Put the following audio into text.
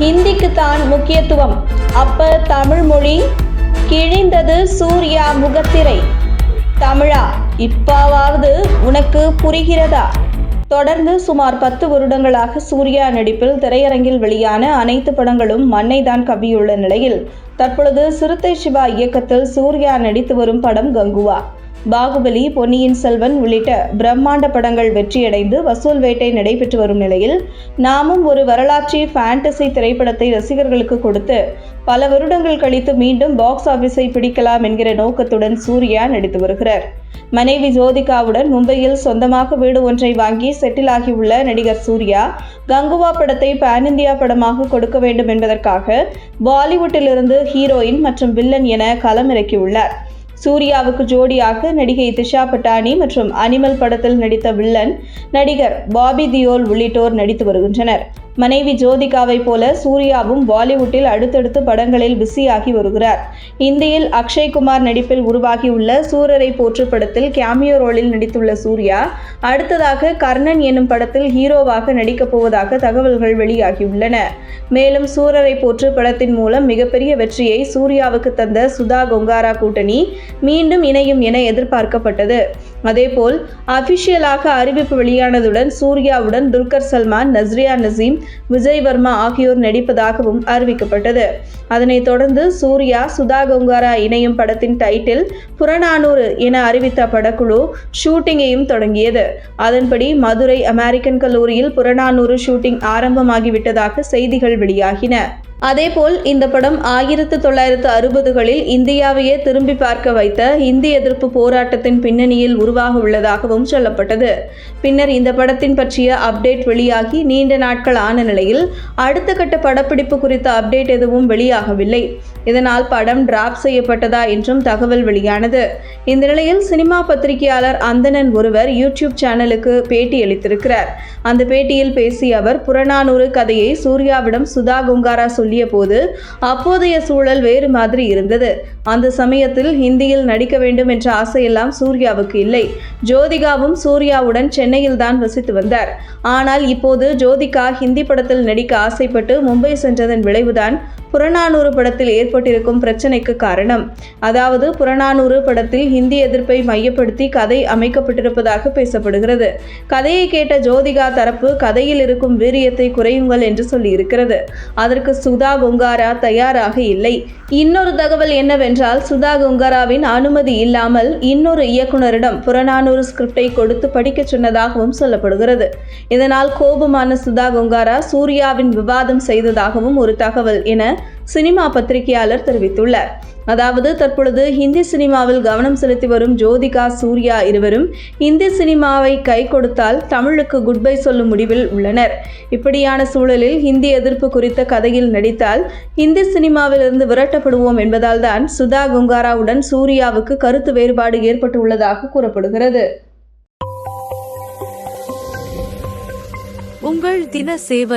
ஹிந்திக்கு தான் முக்கியத்துவம். அப்ப தமிழ் மொழி கிழிந்தது சூர்யா முகத்திரை. தமிழா இப்பாவது உனக்கு புரிகிறதா? தொடர்ந்து சுமார் பத்து வருடங்களாக சூர்யா நடிப்பில் திரையரங்கில் வெளியான அனைத்து படங்களும் மண்ணை தான் கவ்வியுள்ள நிலையில் தற்பொழுது சிறுத்தை சிவா இயக்கத்தில் சூர்யா நடித்து வரும் படம் கங்குவா. பாகுபலி பொன்னியின் செல்வன் உள்ளிட்ட பிரம்மாண்ட படங்கள் வெற்றியடைந்து வசூல் வேட்டை நடைபெற்று வரும் நிலையில் நாமும் ஒரு வரலாற்று ஃபேண்டசி திரைப்படத்தை ரசிகர்களுக்கு கொடுத்து பல வருடங்கள் கழித்து மீண்டும் பாக்ஸ் ஆபீஸை பிடிக்கலாம் என்கிற நோக்கத்துடன் சூர்யா நடித்து வருகிறார். மனைவி ஜோதிகாவுடன் மும்பையில் சொந்தமாக வீடு ஒன்றை வாங்கி செட்டில் ஆகியுள்ள நடிகர் சூர்யா கங்குவா படத்தை பேன் இந்தியா படமாக கொடுக்க வேண்டும் என்பதற்காக பாலிவுட்டிலிருந்து ஹீரோயின் மற்றும் வில்லன் என களமிறக்கியுள்ளார். சூர்யாவுக்கு ஜோடியாக நடிகை திஷா பட்டானி மற்றும் அனிமல் படத்தில் நடித்த வில்லன் நடிகர் பாபி தியோல் உள்ளிட்டோர் நடித்து வருகின்றனர். மனைவி ஜோதிகாவை போல சூர்யாவும் பாலிவுட்டில் அடுத்தடுத்து படங்களில் பிஸியாகி வருகிறார். இந்தியில் அக்ஷய்குமார் நடிப்பில் உருவாகியுள்ள சூரரை போற்று படத்தில் கேமியோ ரோலில் நடித்துள்ள சூர்யா அடுத்ததாக கர்ணன் என்னும் படத்தில் ஹீரோவாக நடிக்கப் போவதாக தகவல்கள் வெளியாகியுள்ளன. மேலும் சூரரை போற்று படத்தின் மூலம் மிகப்பெரிய வெற்றியை சூர்யாவுக்கு தந்த சுதா கொங்காரா கூட்டணி மீண்டும் இணையும் என எதிர்பார்க்கப்பட்டது. அதேபோல் அபிஷியலாக அறிவிப்பு வெளியானதுடன் சூர்யாவுடன் துல்கர் சல்மான் நஸ்ரியா நசீம் விஜய் வர்மா ஆகியோர் நடிப்பதாகவும் அறிவிக்கப்பட்டது. அதனைத் தொடர்ந்து சூர்யா சுதா கங்காரா இணையும் படத்தின் டைட்டில் புறநானூறு என அறிவித்த படக்குழு ஷூட்டிங்கையும் தொடங்கியது. அதன்படி மதுரை அமெரிக்கன் கல்லூரியில் புறநானூறு ஷூட்டிங் ஆரம்பமாகிவிட்டதாக செய்திகள் வெளியாகின. அதேபோல் இந்த படம் ஆயிரத்து தொள்ளாயிரத்து அறுபதுகளில் இந்தியாவையே திரும்பி பார்க்க வைத்த இந்தி எதிர்ப்பு போராட்டத்தின் பின்னணியில் உருவாக உள்ளதாகவும் சொல்லப்பட்டது. பின்னர் இந்த படத்தின் பற்றிய அப்டேட் வெளியாகி நீண்ட நாட்கள் ஆன நிலையில் அடுத்த கட்ட படப்பிடிப்பு குறித்த அப்டேட் எதுவும் வெளியாகவில்லை. இதனால் படம் டிராப் செய்யப்பட்டதா என்றும் தகவல் வெளியானது. இந்த நிலையில் சினிமா பத்திரிகையாளர் அந்தணன் ஒருவர் யூடியூப் சேனலுக்கு பேட்டி அளித்திருக்கிறார். அந்த பேட்டியில் பேசிய அவர் புறநானூறு கதையை சூர்யாவிடம் சுதா குங்காரா சொல்லிய போது அப்போதைய சூழல் வேறு மாதிரி இருந்தது. அந்த சமயத்தில் ஹிந்தியில் நடிக்க வேண்டும் என்ற ஆசையெல்லாம் சூர்யாவுக்கு இல்லை. ஜோதிகாவும் சூர்யாவுடன் சென்னையில் தான் வசித்து வந்தார். ஆனால் இப்போது ஜோதிகா ஹிந்தி படத்தில் நடிக்க ஆசைப்பட்டு மும்பை சென்றதன் விளைவுதான் புறநானூறு படத்தில் ஏற்பட்டிருக்கும் பிரச்சனைக்கு காரணம். அதாவது புறநானூறு படத்தில் ஹிந்தி எதிர்ப்பை மையப்படுத்தி கதை அமைக்கப்பட்டிருப்பதாக பேசப்படுகிறது. கதையை கேட்ட ஜோதிகா தரப்பு கதையில் இருக்கும் வீரியத்தை குறையுங்கள் என்று சொல்லியிருக்கிறது. அதற்கு சுதா கொங்காரா தயாராக இல்லை. இன்னொரு தகவல் என்னவென்றால் சுதா கொங்காராவின் அனுமதி இல்லாமல் இன்னொரு இயக்குனரிடம் புறநானூறு ஸ்கிரிப்டை கொடுத்து படிக்கச் சொன்னதாகவும் சொல்லப்படுகிறது. இதனால் கோபமான சுதா கொங்காரா சூர்யாவின் விவாதம் செய்ததாகவும் ஒரு தகவல் என சினிமா பத்திரிகையாளர் தெரிவித்துள்ளார். அதாவது தற்பொழுது ஹிந்தி சினிமாவில் கவனம் செலுத்தி வரும் ஜோதிகா சூர்யா இருவரும் இந்தி சினிமாவை கை கொடுத்தால் தமிழுக்கு குட் பை சொல்லும் முடிவில் உள்ளனர். இப்படியான சூழலில் ஹிந்தி எதிர்ப்பு குறித்த கதையில் நடித்தால் ஹிந்தி சினிமாவிலிருந்து விரட்டப்படுவோம் என்பதால்தான் சுதா குங்காராவுடன் சூர்யாவுக்கு கருத்து வேறுபாடு ஏற்பட்டுள்ளதாக கூறப்படுகிறது. உங்கள் தின சேவல்.